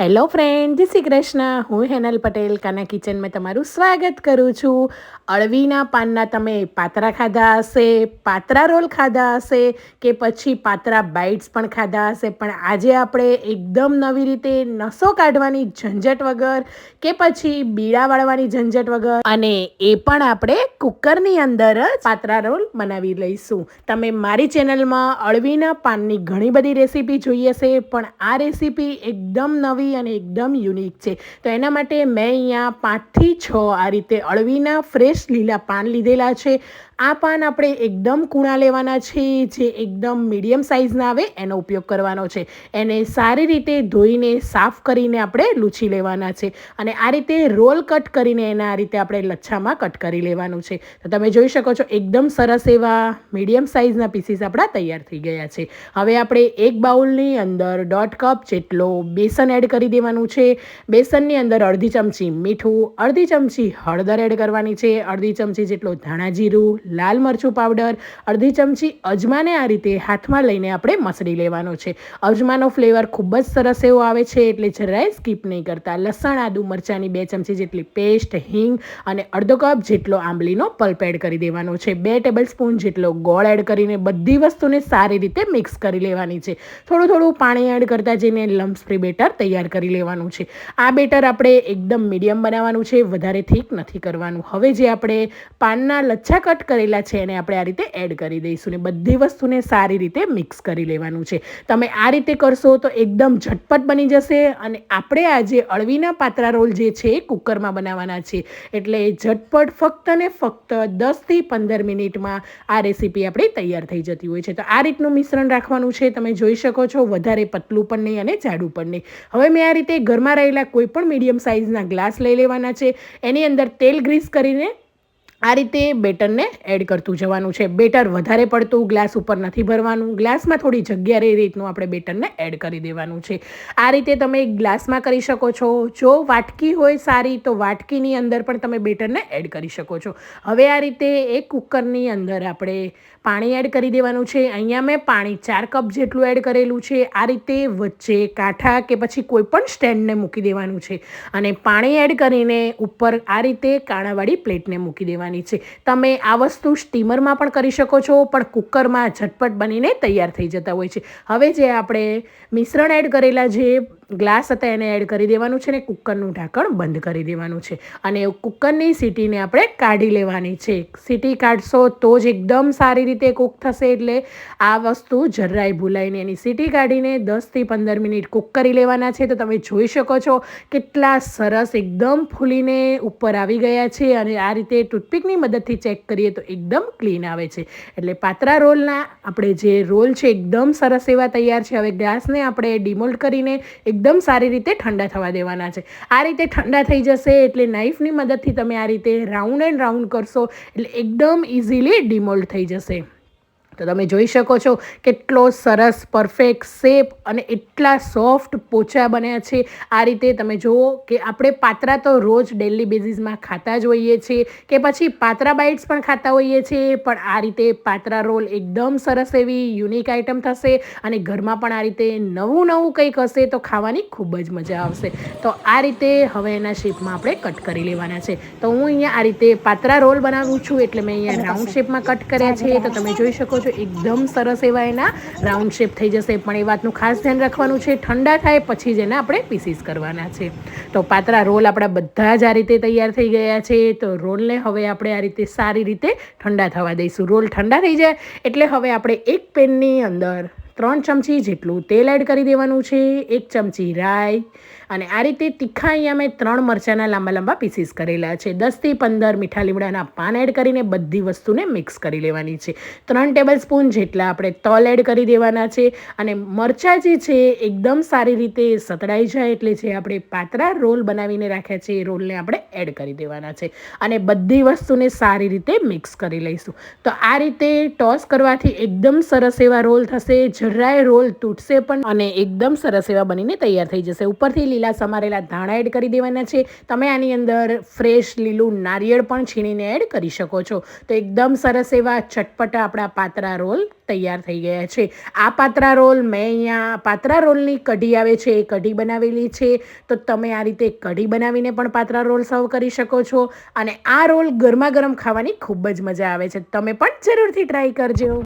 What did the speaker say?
Hello friend જય શ્રી કૃષ્ણ હું હેનલ પટેલ, કાના કિચનમાં તમારું સ્વાગત કરું છું. અળવીના પાનના તમે પાતરા ખાધા હશે, પાતરા રોલ ખાધા હશે કે પછી પાતરા બાઇટ્સ પણ ખાધા હશે? પણ આજે આપણે એકદમ નવી રીતે નસો કાઢવાની ઝંઝટ વગર કે પછી બીડા વાળવાની ઝંઝટ વગર અને એ પણ આપણે કુકરની અંદર જ પાતરા રોલ બનાવી લઈશું. તમે મારી ચેનલમાં અળવીના પાનની ઘણી બધી રેસીપી જોઈ હશે, પણ આ રેસીપી એકદમ નવી અને એકદમ યુનિક છે. તો એના માટે મેં અહીંયા પાંચથી છ આ રીતે અળવીના ફ્રેશ લીલા પાન લીધેલા છે. આ પાન આપણે એકદમ કૂણા લેવાના છે, જે એકદમ મીડિયમ સાઇઝના આવે, એનો ઉપયોગ કરવાનો છે. એને સારી રીતે ધોઈને, સાફ કરીને આપણે લૂછી લેવાના છે. અને આ રીતે રોલ કટ કરીને એના આ રીતે આપણે લચ્છામાં કટ કરી લેવાનું છે. તો તમે જોઈ શકો છો, એકદમ સરસ એવા મીડિયમ સાઇઝના પીસીસ આપણા તૈયાર થઈ ગયા છે. હવે આપણે એક બાઉલની અંદર દોઢ કપ જેટલો બેસન એડ કરી દેવાનું છે. બેસનની અંદર અડધી ચમચી મીઠું, અડધી ચમચી હળદર એડ કરવાની છે. અડધી ચમચી જેટલો ધાણા જીરું લાલ મરચું પાવડર, અડધી ચમચી અજમાને આ રીતે હાથમાં લઈને આપણે મસળી લેવાનો છે. અજમાનો ફ્લેવર ખૂબ જ સરસ એવો આવે છે, એટલે જરાય સ્કીપ નહીં કરતા. લસણ, આદુ મરચાંની બે ચમચી જેટલી પેસ્ટ હિંગ અને અડધો કપ જેટલો આંબલીનો પલ્પ એડ કરી દેવાનો છે. બે ટેબલ સ્પૂન જેટલો ગોળ એડ કરીને બધી વસ્તુને સારી રીતે મિક્સ કરી લેવાની છે. થોડું થોડું પાણી એડ કરતા જઈને લમ્સ બેટર તૈયાર કરી લેવાનું છે. આ બેટર આપણે એકદમ મીડિયમ બનાવવાનું છે, વધારે થીક નથી કરવાનું. હવે જે આપણે પાનના લચ્છા કટ કરેલા છે એને આપણે આ રીતે એડ કરી દઈશું ને બધી વસ્તુને સારી રીતે મિક્સ કરી લેવાનું છે. તમે આ રીતે કરશો તો એકદમ ઝટપટ બની જશે અને આપણે આજે અળવીના પાત્રા રોલ જે છે એ કુકરમાં બનાવવાના છે. એટલે ઝટપટ ફક્ત ને ફક્ત દસથી પંદર મિનિટમાં આ રેસીપી આપણી તૈયાર થઈ જતી હોય છે. તો આ રીતનું મિશ્રણ રાખવાનું છે. તમે જોઈ શકો છો વધારે પતલું પણ નહીં અને જાડું પણ નહીં. હવે મેં આ રીતે ઘરમાં રહેલા કોઈ પણ મીડિયમ સાઇઝના ગ્લાસ લઈ લેવાના છે. એની અંદર તેલ ગ્રીસ કરીને આ રીતે બેટરને એડ કરતું જવાનું છે. બેટર વધારે પડતું, ગ્લાસ ઉપર નથી ભરવાનું. ગ્લાસમાં થોડી જગ્યા રહે રીતનું આપણે બેટરને એડ કરી દેવાનું છે. આ રીતે તમે ગ્લાસમાં કરી શકો છો. જો વાટકી હોય સારી, તો વાટકીની અંદર પણ તમે બેટરને એડ કરી શકો છો. હવે આ રીતે એક કુકરની અંદર આપણે પાણી એડ કરી દેવાનું છે. અહીંયા મેં પાણી ચાર કપ જેટલું એડ કરેલું છે. આ રીતે વચ્ચે કાંઠા કે પછી કોઈ પણ સ્ટેન્ડને મૂકી દેવાનું છે. અને પાણી એડ કરીને ઉપર આ રીતે કાણાવાળી પ્લેટને મૂકી દેવાની કરવાની છે. તમે આ વસ્તુ સ્ટીમરમાં પણ કરી શકો છો, પણ કુકરમાં ઝટપટ બનીને તૈયાર થઈ જતા હોય છે. હવે જે આપણે મિશ્રણ એડ કરેલા જે ગ્લાસ હતા એને એડ કરી દેવાનું છે ને કુકરનું ઢાંકણ બંધ કરી દેવાનું છે. અને કુકરની સીટીને આપણે કાઢી લેવાની છે. સીટી કાઢશો તો જ એકદમ સારી રીતે કૂક થશે એટલે આ વસ્તુ જરાય ભૂલાઈને એની સીટી કાઢીને દસથી પંદર મિનિટ કૂક કરી લેવાના છે. તો તમે જોઈ શકો છો કેટલા સરસ એકદમ ફૂલીને ઉપર આવી ગયા છે અને આ રીતે ટૂથપીકની મદદથી ચેક કરીએ તો એકદમ ક્લીન આવે છે. એટલે પાત્રા રોલના આપણે જે રોલ છે, એકદમ સરસ એવા તૈયાર છે. હવે ગ્લાસને આપણે ડિમોલ્ડ કરીને એક એકદમ સારી રીતે ઠંડા થવા દેવાના છે. આ રીતે ઠંડા થઈ જશે એટલે નાઈફની મદદથી તમે આ રીતે રાઉન્ડ એન્ડ રાઉન્ડ કરશો એટલે એકદમ ઇઝીલી ડિમોલ્ડ થઈ જશે. તો તમે જોઈ શકો છો કેટલો સરસ પરફેક્ટ શેપ અને એટલા સોફ્ટ પોચા બન્યા છે. આ રીતે તમે જુઓ કે આપણે પાત્રા તો રોજ ડેલી બેઝિસમાં ખાતા જ હોઈએ છીએ કે પછી પાત્રા બાઇટ્સ પણ ખાતા હોઈએ છીએ પણ આ રીતે પાત્રા રોલ એકદમ સરસ એવી યુનિક આઇટમ થશે અને ઘરમાં પણ આ રીતે નવું નવું કંઈક હશે તો ખાવાની ખૂબ જ મજા આવશે. તો આ રીતે હવે એના શેપમાં આપણે કટ કરી લેવાના છે. તો હું અહીંયા આ રીતે પાત્રા રોલ બનાવું છું એટલે મેં અહીંયા રાઉન્ડ શેપમાં કટ કર્યા છે. તો તમે જોઈ શકો છો છો એકદમ સરસ એવા એના રાઉન્ડ શેપ થઈ જશે. પણ એ વાતનું ખાસ ધ્યાન રાખવાનું છે, ઠંડા થાય પછી જ એને આપણે પીસીસ કરવાના છે. તો પાતળા રોલ આપણા બધા જ આ રીતે તૈયાર થઈ ગયા છે. તો રોલને હવે આપણે આ રીતે સારી રીતે ઠંડા થવા દઈશું. રોલ ઠંડા થઈ જાય એટલે હવે આપણે એક પેનની અંદર ત્રણ ચમચી જેટલું તેલ એડ કરી દેવાનું છે. એક ચમચી રાઈ અને આ રીતે તીખા અહીંયા મેં ત્રણ મરચાંના લાંબા લાંબા પીસીસ કરેલા છે. દસથી પંદર મીઠા લીમડાના પાન એડ કરીને બધી વસ્તુને મિક્સ કરી લેવાની છે. ત્રણ ટેબલ સ્પૂન જેટલા આપણે તલ એડ કરી દેવાના છે અને મરચાં જે છે એકદમ સારી રીતે સતડાઈ જાય એટલે જે આપણે પાતળા રોલ બનાવીને રાખ્યા છે એ રોલને આપણે એડ કરી દેવાના છે. અને બધી વસ્તુને સારી રીતે મિક્સ કરી લઈશું. તો આ રીતે ટોસ કરવાથી એકદમ સરસ એવા રોલ થશે. જરાય રોલ તૂટશે પણ અને એકદમ સરસ એવા બનીને તૈયાર થઈ જશે. ઉપરથી લીલા સમારેલા ધાણા એડ કરી દેવાના છે. તમે આની અંદર ફ્રેશ લીલું નારિયેળ પણ છીણીને એડ કરી શકો છો. તો એકદમ સરસ એવા ચટપટા આપણા પાતરા રોલ તૈયાર થઈ ગયા છે. આ પાતરા રોલ મેં અહીંયા પાતરા રોલની કઢી આવે છે, એ કઢી બનાવેલી છે. તો તમે આ રીતે કઢી બનાવીને પણ પાતરા રોલ સર્વ કરી શકો છો. અને આ રોલ ગરમા ગરમ ખાવાની ખૂબ જ મજા આવે છે. તમે પણ જરૂરથી ટ્રાય કરજો.